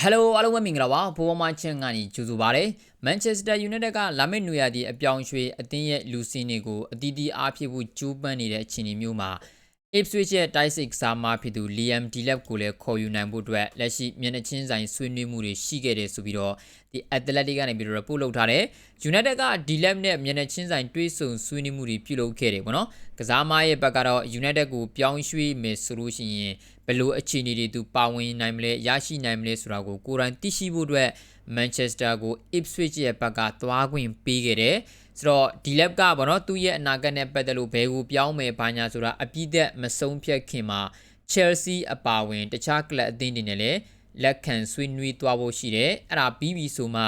ဟယ်လိုအားလုံးပဲမင်္ဂလာပါဖိုးပေါ်မချင်းကနေကြိုဆိုပါရစေမန်ချက်စတာယူနိုက်တက်ကလာမယ့်နွေရာသီအပြောင်းရွှေ့အသင်းရဲ့လူစင်းတွေကိုအတီးတီးအားဖြစ်ဖို့ကြိုးပမ်းနေတဲ့အခြေအနေမျိုးမှာ Ipswich ရဲ့ Tysic စားမဖြစ်သူ Liam Delap ကိုလည်းခေါ်ယူနိုင်ဖို့အတွက်လက်ရှိမျက်နှာချင်းဆိုင်ဆွေးနွေးမှုတွေရှိခဲ့တယ်ဆိုပြီးတော့ဒီ Athletic ကနေပြီးတော့ report လုပ်ထားတယ် United က Delap နဲ့မျက်နှာချင်းဆိုင်တွေးဆုံဆွေးနွေးမှုတွေပြုလုပ်ခဲ့တယ်ပေါ့နော်ကစားမရဲ့ဘက်ကတော့ United ကိုပြောင်းရွှေ့မယ်ဆိုလို့ရှိရင်ဘယ်လိုအခြေအနေတွေသူပါဝင်နိုင်မလဲရရှိနိုင်မလဲဆိုတာကိုကိုယ်တိုင်သိရှိဖို့အတွက် Manchester ကို Ipswich ရဲ့ဘက်ကသွားခွင့်ပေးခဲ့တယ် ဆိုတော့ဒီ lab ကပေါ့နော်သူ့ရဲ့အနာဂတ်နဲ့ပတ်သက်လို့ဘယ်ကိုပြောင်းမယ်ဘာညာဆိုတာအပြည့်သက်မဆုံးဖြတ်ခင်မှာ Chelsea အပါဝင်တခြားကလပ်အသင်းတွေနဲ့လည်းလက်ခံဆွေးနွေးသွားဖို့ရှိတယ်အဲ့ဒါပြီးပြီဆိုမှ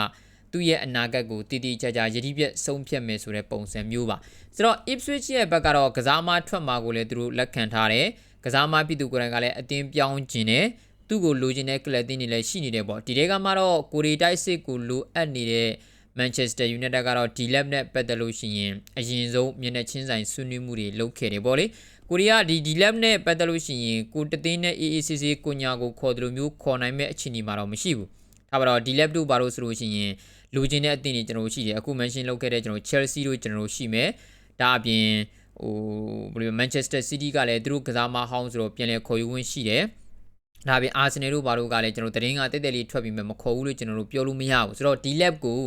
သူ့ရဲ့အနာဂတ်ကိုတည်တည်ကြကြရည်ရည်ပြတ်ဆုံးဖြတ်မယ်ဆိုတဲ့ပုံစံမျိုးပါဆိုတော့ Ipswich ရဲ့ဘက်ကတော့ကစားမထွက်မှာကိုလည်းသူတို့လက်ခံထားတယ်ကစားမပြည်သူကိုယ်တိုင်ကလည်းအတင်းပြောင်းခြင်းနဲ့သူ့ကိုလိုချင်တဲ့ကလပ်တင်းတွေလည်းရှိနေတယ်ပေါ့ဒီတဲကမှတော့ကိုရီတိုက်စစ်ကိုလိုအပ်နေတဲ့ Manchester United ကတော့ D-Lab နဲ့ပတ်သက်လို့ရှိရင်အရင်ဆုံးမျက်နှာချင်းဆိုင်ဆွေးနွေးမှုတွေလုပ်ခဲ့တယ်ပေါ့လေကိုရီးယားဒီ D-Lab နဲ့ပတ်သက်လို့ရှိရင်ကိုတသိန်းနဲ့ AACC ကိုညာကိုခေါ်တယ်လို့မျိုးခေါ်နိုင်မဲ့အခြေအနေမှာတော့မရှိဘူးဒါပါတော့ D-Lab တို့ဘာလို့ဆိုလို့ရှိရင်လူချင်းတဲ့အသင်းတွေကျွန်တော်ရှိတယ်အခု mention လုပ်ခဲ့တဲ့ကျွန်တော် Chelsea တို့ကျွန်တော်ရှိမယ်ဒါအပြင်ဟိုဘယ်လို Manchester City ကလည်းသူတို့ကစားမဟောင်းဆိုတော့ပြန်လည်ခေါ်ယူဝင်ရှိတယ်ဒါပြင်အာဆင်နယ်တို့ဘာလို့ကလည်းကျွန်တော်တရင်ကတက်တက်လေးထွက်ပြီးမှမခေါ်ဘူးလို့ကျွန်တော်တို့ပြောလို့မရဘူးဆိုတော့ D-Lab ကို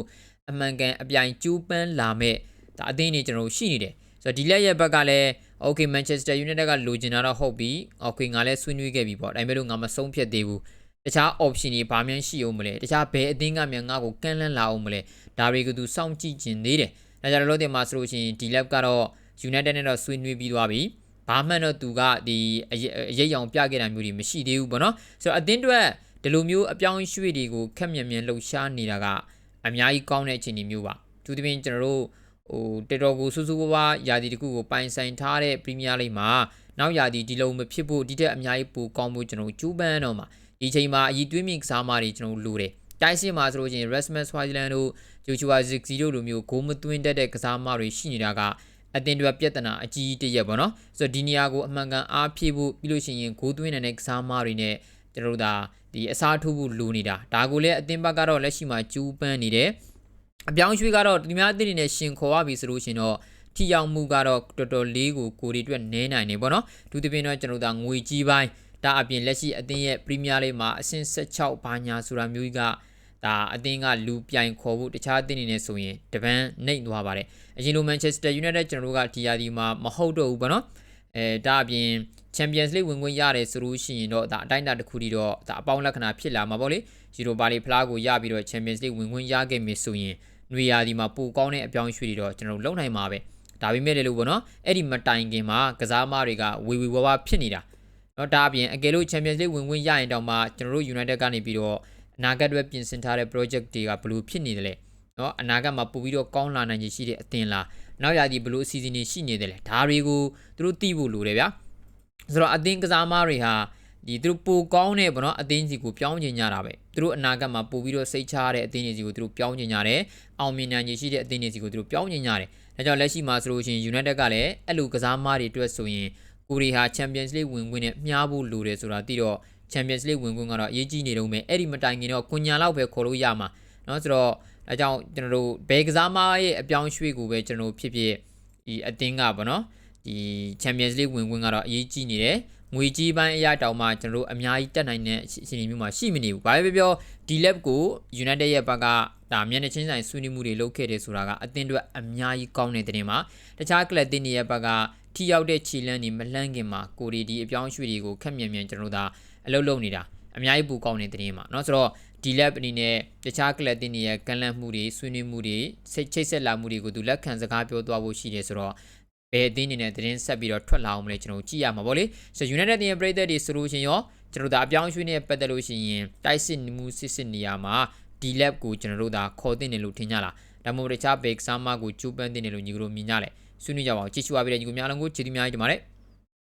အမှန်ကန်အပြိုင်ကျူးပန်းလာမဲ့ဒါအသင်းတွေကျွန်တော်တို့ရှိနေတယ်ဆိုတော့ D-Lab ရဲ့ဘက်ကလည်း Okay Manchester United ကလိုချင်တာတော့ဟုတ်ပြီ Okay ငါလည်းဆွေးနွေးခဲ့ပြီပေါ့ဒါပေမဲ့လို့ငါမဆုံးဖြတ်သေးဘူးတခြား option တွေဘာမှရှိအောင်မလဲတခြားဘယ်အသင်းကမြန်ငါ့ကိုကန့်လန့်လာအောင်မလဲဒါတွေကသူစောင့်ကြည့်ခြင်းသေးတယ်ဒါကြတော့လို့တင်မှာဆိုလို့ရှိရင် D-Lab ကတော့ United နဲ့တော့ဆွေးနွေးပြီးသွားပြီဘာမှတော့သူကဒီအရေးအယောင်ပြခဲ့တာမျိုးတွေမရှိသေးဘူးပေါ့နော်ဆိုတော့အသင်းအတွက်ဒီလိုမျိုးအပြောင်းရွှေ့တွေကိုခက်မြန်မြန်လှုပ်ရှားနေတာက အများကြီးကောင်းတဲ့အခြေအနေမျိုးပါသူတပင်ကျွန်တော်တို့ဟိုတေတော်ကိုစူးစူးဝါးဝါယာတီတခုကိုပိုင်ဆိုင်ထားတဲ့ပရီးမီးယားလိဂ်မှာနောက်ယာတီဒီလိုမဖြစ်ဖို့ဒီတက်အများကြီးပိုကောင်းဖို့ကျွန်တော်ကျူးပန်းတော့မှာဒီချိန်မှာအည်သွေးမြင့်ကစားမတွေကျွန်တော်လိုတယ်တိုက်စစ်မှာဆိုလို့ချင်း Rasmus Hojlund တို့ Joshua Zirkzee တို့လိုမျိုးဂိုးမသွင်းတတ်တဲ့ကစားမတွေရှိနေတာကအတင်တွေပြဿနာအကြီးတရက်ပေါ့နော်ဆိုတော့ဒီနေရာကိုအမှန်ကန်အားဖြည့်ဖို့ပြီးလို့ရှိရင်ဂိုးသွင်းတဲ့ကစားမတွေနဲ့ ကျွန်တော်တို့ဒါဒီအစားထိုးဖို့လိုနေတာဒါကိုလည်းအတင်ဘက်ကတော့လက်ရှိမှာကျူးပန်းနေတယ်အပြောင်းရွှေ့ကတော့ဒီများအသင်းတွေနဲ့ရှင်ခေါ်ရပြီဆိုလို့ရှင်တော့ထိရောက်မှုကတော့တော်တော်လေးကိုကိုရီအတွက်နည်းနိုင်နေပေါ့နော်ဒုတိယပြင်တော့ကျွန်တော်တို့ငွေကြီးပိုင်းဒါအပြင်လက်ရှိအသင်းရဲ့ပရီးမီးယားလိမှာအဆင့်16ဘာညာဆိုတာမျိုးကြီးကဒါအသင်းကလူပြိုင်ခေါ်ဖို့တခြားအသင်းတွေနဲ့ဆိုရင်တပန်းနှိပ်သွားပါတယ်အရင်လို Manchester United ကျွန်တော်တို့ကဒီယာဒီမှာမဟုတ်တော့ဘူးပေါ့နော်အဲဒါအပြင် Champions League ဝင်ခွင့်ရတယ်ဆိုလို့ရှိရင်တော့ဒါအတိုင်းအတာတစ်ခုတည်းတော့ဒါအပေါင်းလက္ခဏာဖြစ်လာမှာပေါ့လေ Euro ပါလီဖလားကိုရပြီးတော့ Champions League ဝင်ခွင့်ရခဲ့မယ်ဆိုရင်နွေရာသီမှာပိုကောင်းတဲ့အပြောင်းအရွှေ့တွေတော့ကျွန်တော်လုံနိုင်မှာပဲဒါပေမဲ့လည်းလို့ပေါ့နော်အဲ့ဒီမတိုင်ခင်မှာကစားမတွေကဝေဝေဝါးဝါးဖြစ်နေတာနော်ဒါအပြင်အကယ်လို့ Champions League ဝင်ခွင့်ရရင်တောင်မှကျွန်တော်တို့ United ကနေပြီးတော့အနာဂတ်အတွက်ပြင်ဆင်ထားတဲ့ project တွေကဘလို့ဖြစ်နေတယ်လဲနော်အနာဂတ်မှာပို့ပြီးတော့ကောင်းလာနိုင်ခြင်းရှိတဲ့အသင်လားနောက်ရာသီဘလို့အစီအစဉ်တွေရှိနေတယ်လဲဒါတွေကိုသူတို့သိဖို့လိုတယ်ဗျာ ဆိုတော့အသင်းကစားမတွေဟာဒီသူတို့ပိုကောင်းတဲ့ဗောနော်အသင်းစီကိုပြောင်းကျင်ကြတာပဲသူတို့အနာဂတ်မှာပို့ပြီးတော့စိတ်ချရတဲ့အသင်းတွေစီကိုသူတို့ပြောင်းကျင်ကြတယ်အောင်မြင်နိုင်ခြေရှိတဲ့အသင်းတွေစီကိုသူတို့ပြောင်းကျင်ကြတယ်ဒါကြောင့်လက်ရှိမှာဆိုလို့ရှိရင် United ကလည်းအဲ့လိုကစားမတွေအတွက်ဆိုရင်ကိုရီဟာ Champions League ဝင်ခွင့်နဲ့မျှားဖို့လိုတယ်ဆိုတာသိတော့ Champions League ဝင်ခွင့်ကတော့အရေးကြီးနေတော့မယ်အဲ့ဒီမတိုင်ခင်တော့ကွန်ညာလောက်ပဲခေါ်လို့ရမှာเนาะဆိုတော့အဲကြောင့်ကျွန်တော်တို့ဘယ်ကစားမရဲ့အပြောင်းရွှေ့ကိုပဲကျွန်တော်တို့ဖြစ်ဖြစ်ဒီအသင်းကပေါ့နော် ဒီ Champions League ဝင်ခွင့်ကတော့အရေးကြီးနေတယ်ငွေကြီးပိုင်းအရာတောင်မှကျွန်တော်တို့အများကြီးတက်နိုင်တဲ့အခြေအနေမျိုးမှာရှိမနေဘူး။ဘာပဲပြောဒီ lab ကို United ရဲ့ဘက်ကဒါမျက်နှာချင်းဆိုင်ဆွေးနွေးမှုတွေလုပ်ခဲ့တယ်ဆိုတာကအသင်းအတွက်အများကြီးကောင်းတဲ့တင်မှာတခြားကလပ်တင်းတွေရဲ့ဘက်ကထိရောက်တဲ့ခြေလမ်းတွေမလှမ်းခင်မှာကိုရီဒီအပြောင်းရွှေ့တွေကိုခက်မြန်မြန်ကျွန်တော်တို့ဒါအလုပ်လုပ်နေတာအများကြီးပူကောင်းတဲ့တင်မှာเนาะဆိုတော့ဒီ lab အနေနဲ့တခြားကလပ်တင်းတွေရဲ့ကန်လန့်မှုတွေဆွေးနွေးမှုတွေစိတ်ချိတ်ဆက်လာမှုတွေကိုသူလက်ခံစကားပြောသွားဖို့ရှိတယ်ဆိုတော့ ဘယ်အသင်းနေနဲ့သတင်းဆက်ပြီးတော့ထွက်လာအောင်မလဲကျွန်တော်ကြည့်ရမှာပေါ့လေဆို United တင်ရဲ့ပြည်သက်တွေဆိုလို့ရှင်ရောကျွန်တော်တို့ဒါအပြောင်းရွှေ့နေပတ်သက်လို့ရှိရင်တိုက်စစ်မှုစစ်စစ်နေရာမှာဒီ lab ကိုကျွန်တော်တို့ဒါခေါ်တင်တယ်လို့ထင်ကြလားဒါမှမဟုတ်တခြားဘေကစားမကိုကျူးပန်းတင်တယ်လို့ညီကတို့မြင်ကြလဲဆွေးနွေးကြပါအောင်ကြည့်ရှုပါပြီးတဲ့ညီကိုများလုံးကိုချစ်သူများကြီးဒီမှာလေ